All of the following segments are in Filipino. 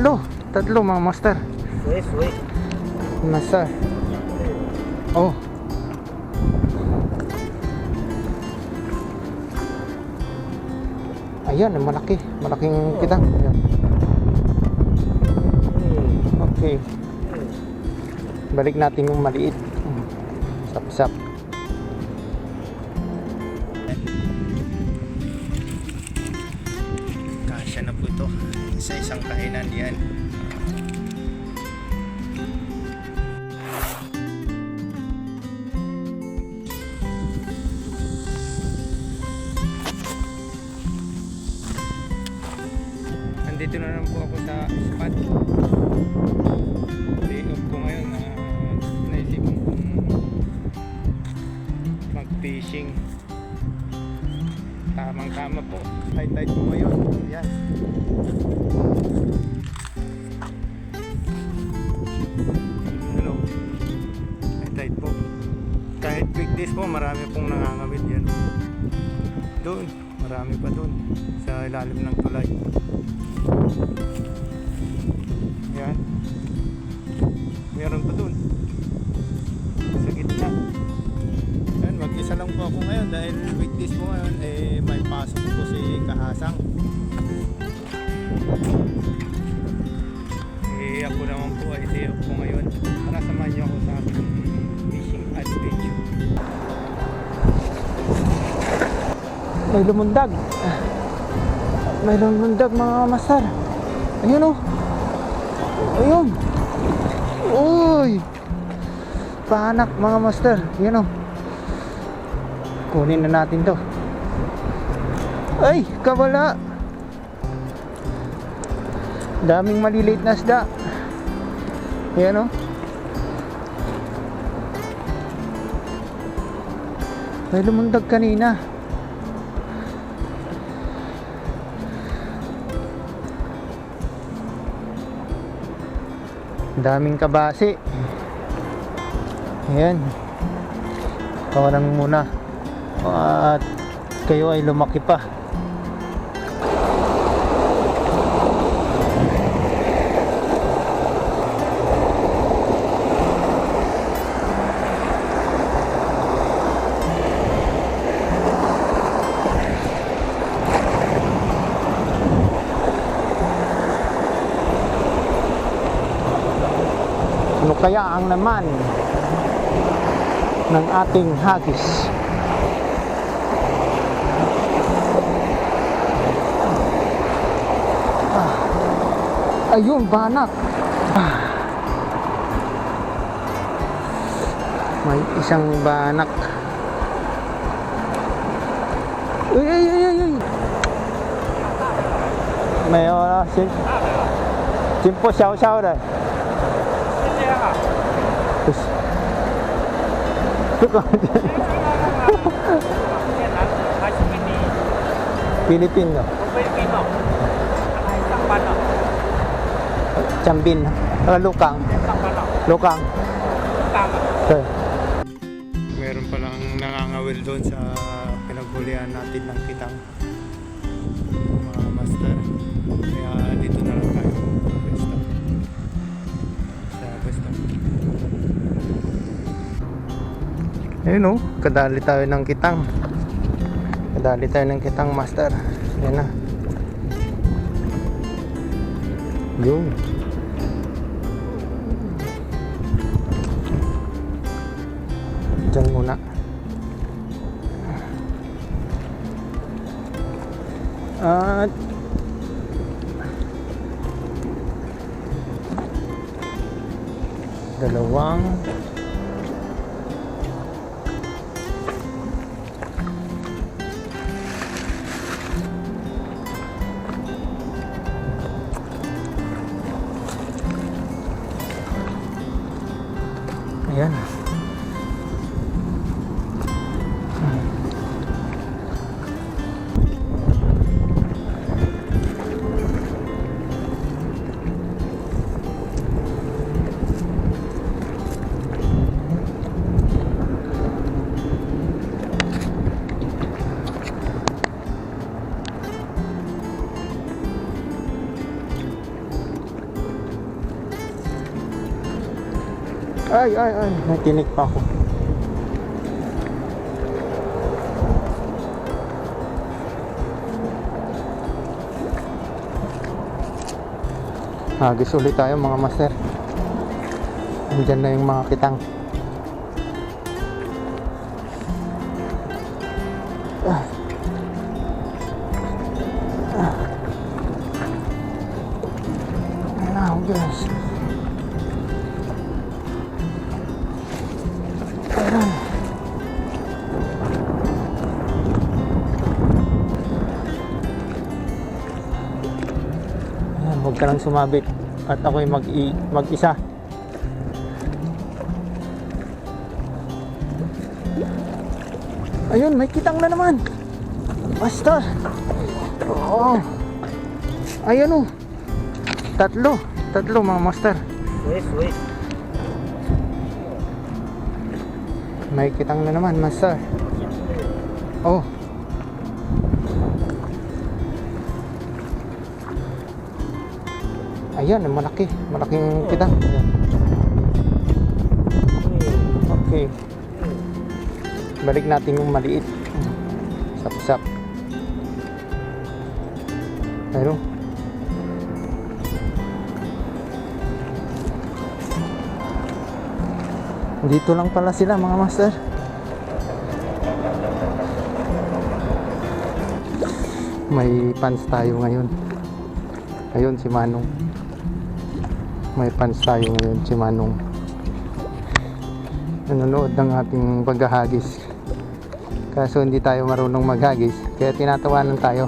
Tatlo. Tatlo mga master. Swiss, Swiss. Master. Oh. Ayan, malaki. Malaking kitang. Ayan. Okay. Balik natin yung maliit. Sap-sap. Tamang tama po. High tide po ngayon. Yan. High tide po. Kahit weekdays po, marami pong nangangawit yan. Doon, marami pa doon. Sa ilalim ng tulay. May lumundag. May lumundag mga master. Ayun oh. Ayun. Uy. Panak mga master. Ayun oh. Kunin na natin to. Ay, kawala. Daming maliliit na isda. Ayan oh. May lumundag kanina. Daming kabasi. Ayan. Kawalan muna. At kayo ay lumaki pa. kaya ang naman ng ating hagis? Ah. Ayun, banak. Ah. May isang banak. Uy, ay, ay, ay, ay. May uh, sin, simpo xiao xiao de. 不是，这个 tapos, look out dyan. Pilipino. Pilipino. Chambin. Ah, Lukang. Lukang. Lukang. Okay. Meron palang nangangawil doon sa pinaghulihan natin ng kitang. Ayun o, kadali tayo ng kitang. Kadali tayo ng kitang master. Yan na. Yun. Diyan muna. At dalawang Ay, ay, ay. Natinig pa ako. Hagis ulit tayo mga master. Andyan na yung mga kitang. Huwag ka lang sumabit. At ako'y mag mag-isa. Ayun, may kitang na naman. Master. Oo. Ayan o. Tatlo. Tatlo mga master. Wait, wait. May kitang na naman, master. Oh. Ayan, malaki. Malaking kitang. Ayan. Okay. Balik natin yung maliit. Sap-sap. Pero, dito lang pala sila mga master. May pants tayo ngayon. Ayun si Manong. May pants tayo ngayon si Manong. Nanonood ng ating paghahagis. Kaso hindi tayo marunong maghagis. Kaya tinatawanan tayo.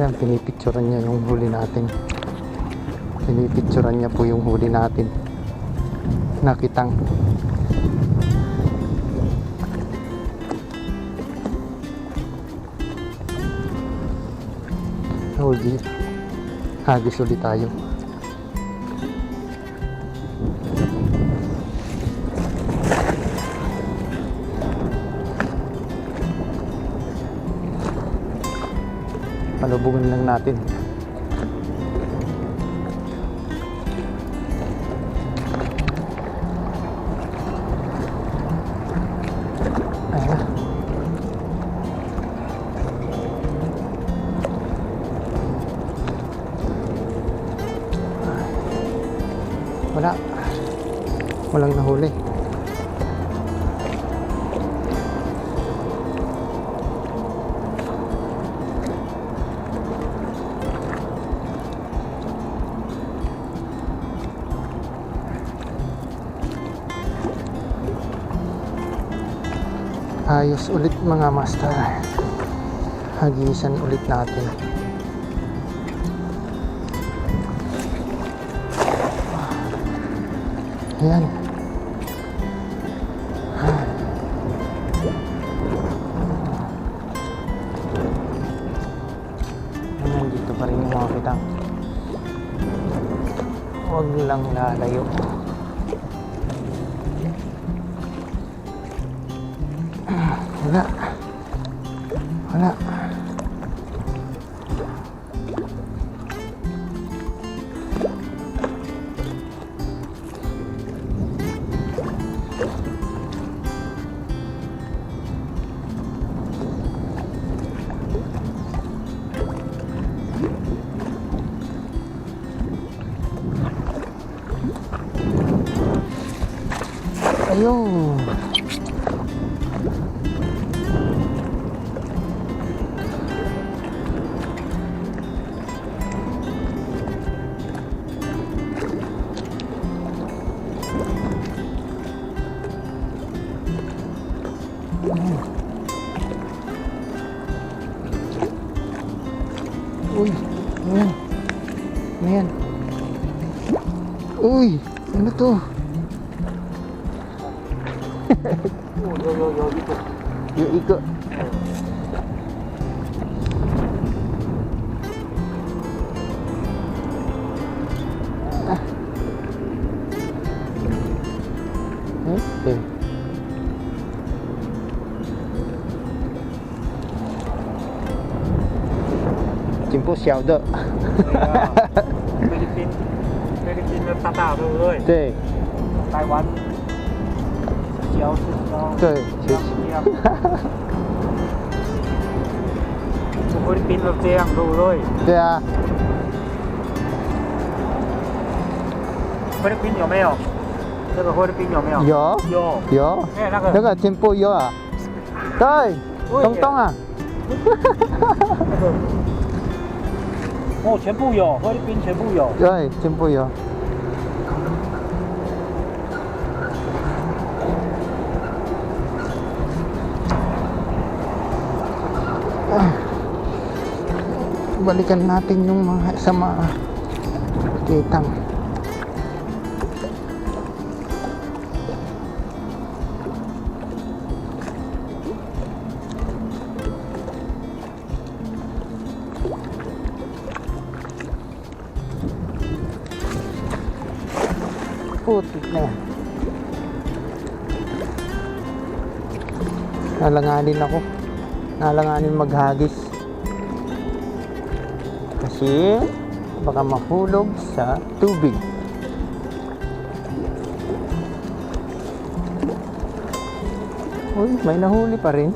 Yan, pinipicturan niya yung huli natin. Pinipicturan niya po yung huli natin. Nakitang. Huli. Hagis ulit tayo. Palubugin lang natin. Ayos ulit mga master. Hagisan ulit natin. Ayan. Ayun. Uy, ano yan? Ano yan? Uy, ano to? 요, 요, 요, 이거. 요, 이거. 네. chính phủ xéo đỡ dạ. Philippines Philippines ta tạo rồi Đài Loan 对不对？对台湾小是小，对，这样一样。菲律宾都这样，对不对？对啊，菲律宾有没有？这个菲律宾有没有？有有。有，哎，那个那个金不有啊？对，东东啊，那个，哦，全部有，菲律宾全部有。对，全部有。Balikan natin yung mga sa mga kitang. Putik na yan. Nalanganin ako. Nalanganin maghagis kasi baka mahulog sa tubig Uy, may nahuli pa rin.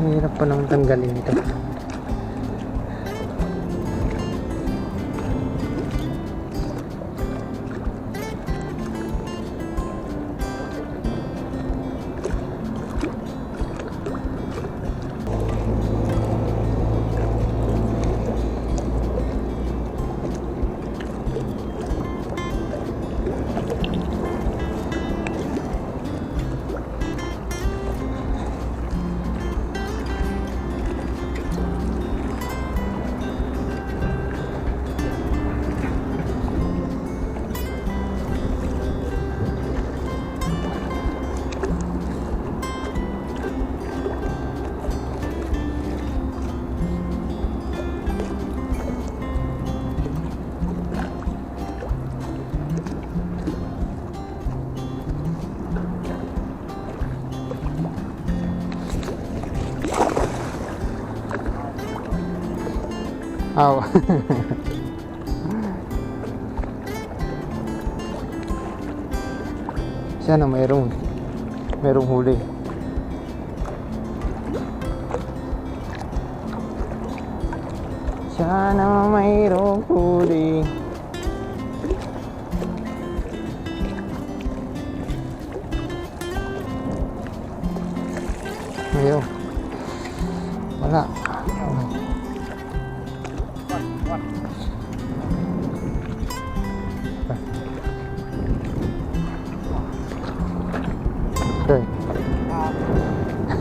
Hirap pa nang tanggalin ito. Aw. Sana mayroong mayroong huli. Sana mayroong huli.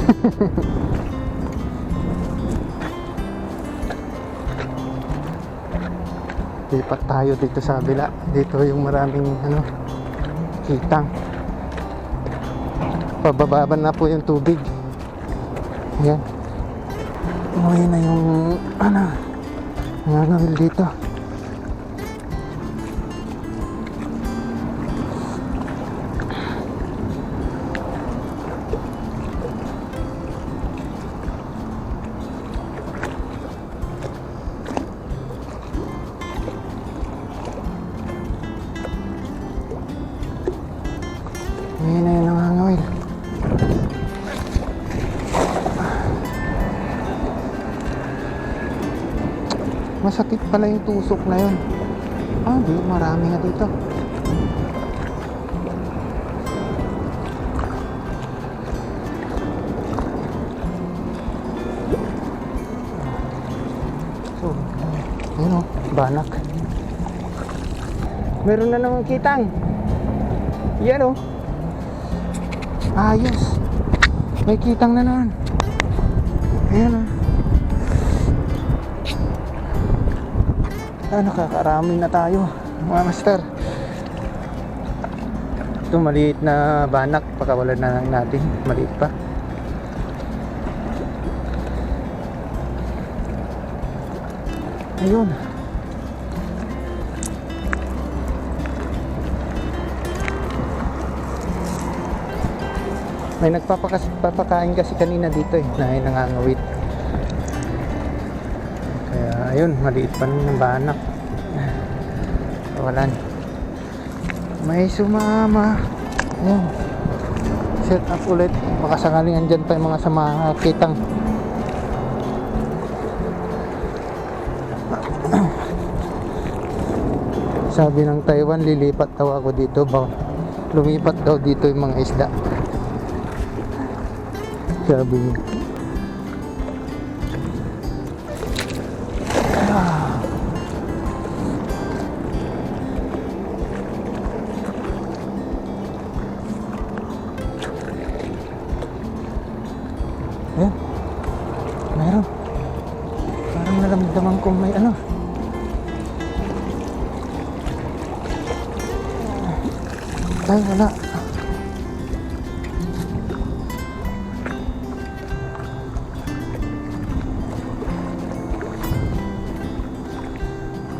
Lipat tayo dito sa kabila. Dito yung maraming ano, kitang. Pabababan na po yung tubig. Ayan. Umuwi na yung ano, nangangawil dito. Masakit pala yung tusok na yun. Ah, di, marami nga dito. So, ayun o, banak. Meron na namang kitang. Yan o. Ayos. May kitang na naman. Ayan o. Ah, ano, kakaraming na tayo, mga master. Ito, maliit na banak. Pakawalan na lang natin. Maliit pa. Ayun. May nagpapakain kasi kanina dito eh. Nahinangangawit ayun, maliit pa rin yung banak. Walan. May sumama. Ayun. Set up ulit. Baka sakaling andyan pa yung mga sama kitang. Sabi ng Taiwan, lilipat daw ako dito. Ba, lumipat daw dito yung mga isda. Sabi niya.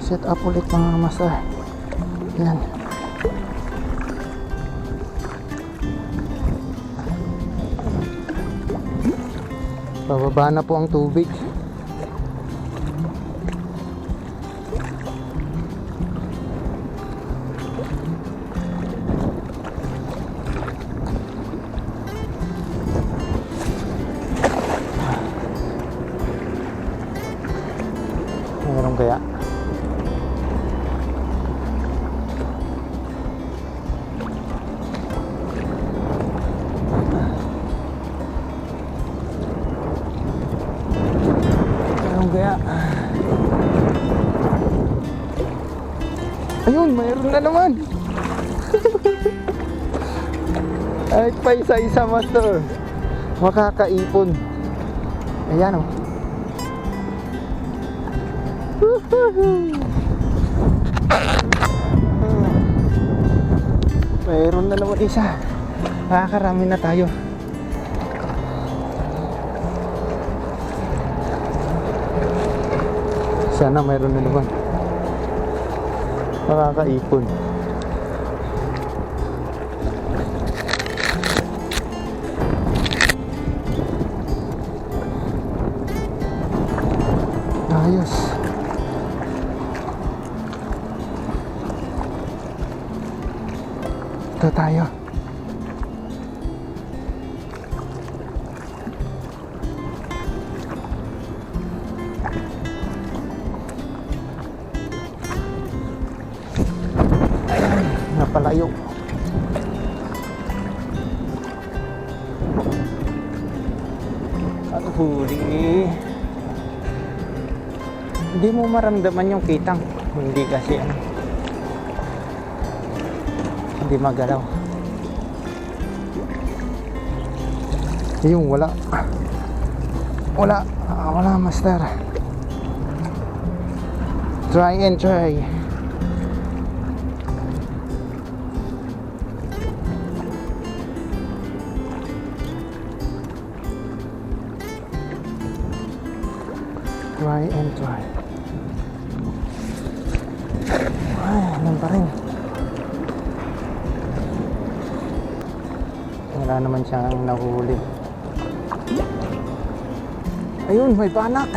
Set up ulit mga master. Yan. Pababa na po ang tubig. Na naman. Ay, pa isa-isa master. Makakaipon. Ayan oh. Mayroon na naman isa. Nakakarami na tayo. Sana mayroon na naman. Makakaipon. Ayos. Ito tayo. Maramdaman yung kitang. Hindi kasi ano. Hindi magalaw. Yung wala. Wala. Ah, Wala, master. Try and try. Try and try. Siyang nahuli. Ayun, may panak.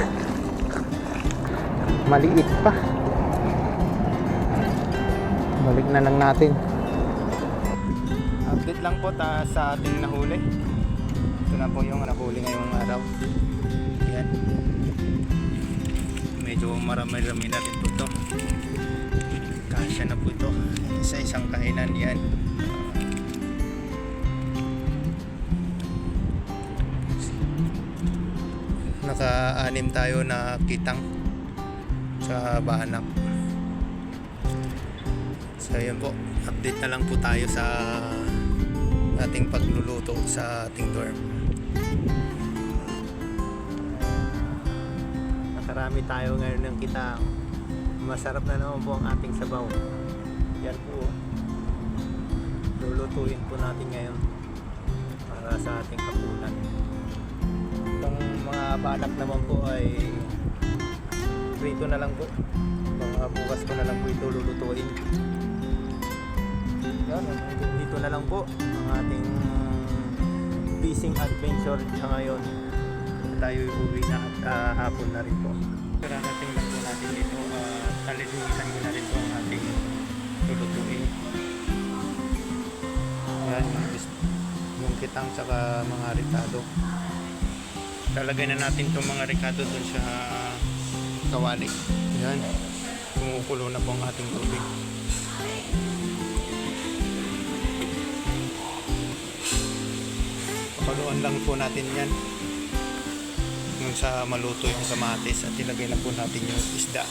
Maliit pa. Balik na lang natin. Update lang po ta sa ating nahuli. Ito na po yung nahuli ngayong araw. Yan. Medyo marami-rami na rin po ito. Kasya na po ito. Sa isang kainan yan. Naka-anim tayo na kitang sa banak. So yun po, update na lang po tayo sa ating pagluluto sa ating dorm. Nakarami tayo ngayon ng kitang. Masarap na naman po ang ating sabaw. Yan po. Lulutuin po natin ngayon para sa ating kapunan. Banak naman po ay prito na lang po. Mga bukas ko na lang po ito lulutuin. Yan, dito na lang po ang ating fishing adventure sa ngayon. Tayo uwi na at ah, hapon na rin po. Kararating lang po natin dito. Uh, talinisan ko na rin po ang ating lulutuin. Yan, yung, kitang saka mga ricado. Lalagay na natin itong mga ricado dun sa kawali. Yan. Kumukulo na po ang ating tubig. Papaluan lang po natin yan. Yung sa maluto yung kamatis at ilagay na po natin yung isda.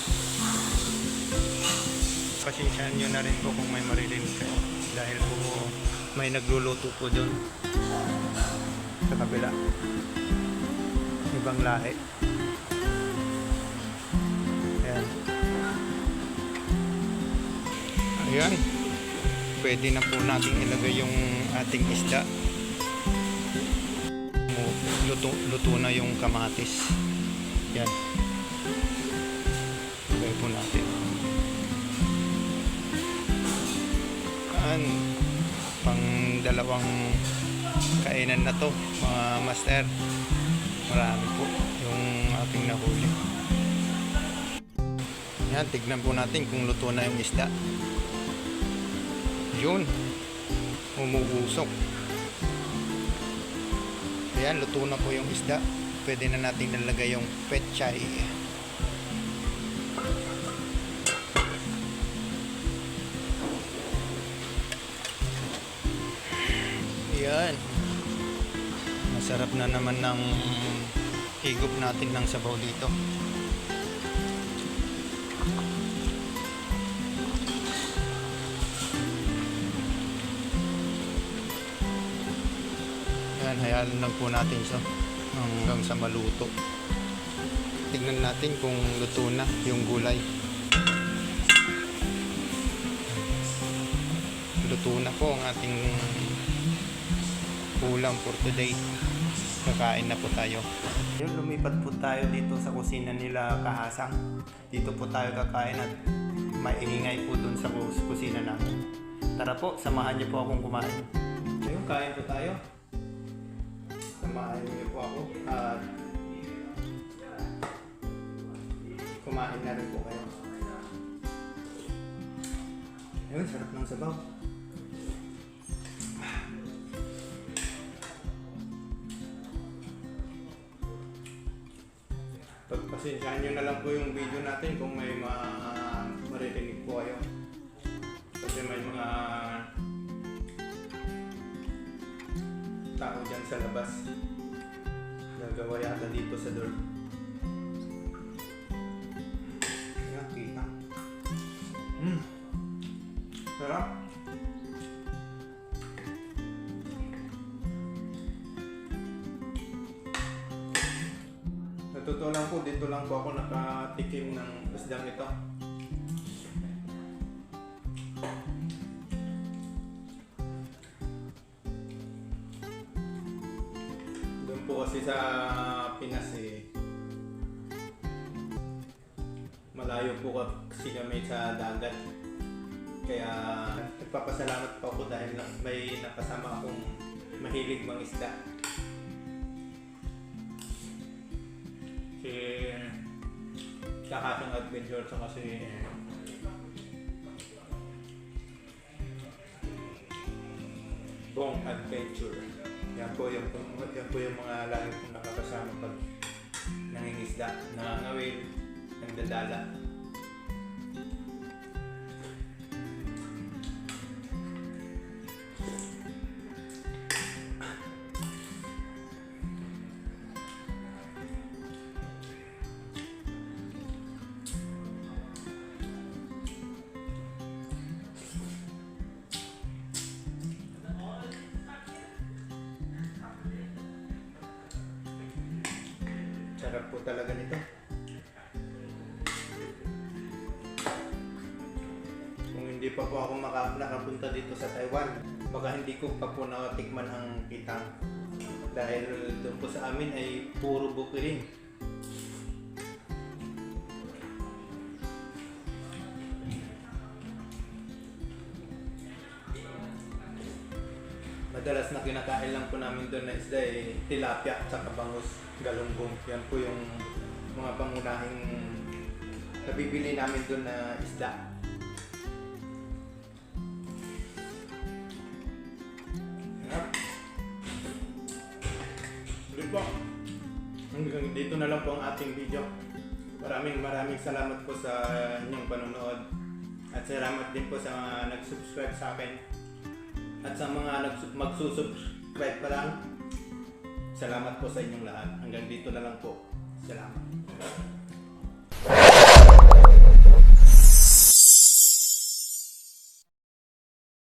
Pasensyahan nyo na rin po kung may maririnig kayo. Dahil po may nagluluto po doon sa kabila. Ibang lahi. Ayan. Ayan. Pwede na po natin ilagay yung ating isda. Luto, luto na yung kamatis. Yan. Ilagay po natin. Yan. Pang dalawang kainan na to, mga master. Marami po yung ating nahuli. Yan, tignan po natin kung luto na yung isda. Yun. Umuusok. Ayan, luto na po yung isda. Pwede na natin nalagay yung petchay. Ayan. Masarap na naman ng higop natin ng sabaw dito. Ayan, hayaan lang po natin siya hanggang sa maluto. Tignan natin kung luto na yung gulay. Luto na po ang ating ulam for today. Kakain na po tayo. Yun, lumipat po tayo dito sa kusina nila Kahasang. Dito po tayo kakain at maingay po dun sa kus- kusina namin. Tara po, samahan niyo po akong kumain. Ayun, kain po tayo. Samahan niyo po ako at kumain na rin po kayo. Ayun, sarap ng sabaw. Pagpasensyahan nyo na lang po yung video natin kung may ma maririnig po kayo. Kasi may mga tao dyan sa labas. Nagawa yata dito sa door. Totoo lang po, dito lang po ako nakatikim ng isdang ito. Doon po kasi sa Pinas eh, malayo po kasi kami sa dagat. Kaya nagpapasalamat po ako dahil may nakasama akong mahilig mangisda. Kakasang Adventure sa kasi Bong Adventure. Yan po yung, yan po yung mga lagi kong nakakasama pag nangingisda, nangangawil, nagdadala. Hindi ko pa po nakatikman ang kitang. Dahil doon po sa amin ay puro bukirin. madalas na kinakain lang po namin doon na isda ay tilapia at saka bangus, galunggong. Yan po yung mga pangunahing nabibili namin doon na isda. Dito na lang po ang ating video. Maraming maraming salamat po sa inyong panonood. At salamat din po sa mga nag-subscribe sa akin. At sa mga magsusubscribe pa lang, salamat po sa inyong lahat. Hanggang dito na lang po. Salamat.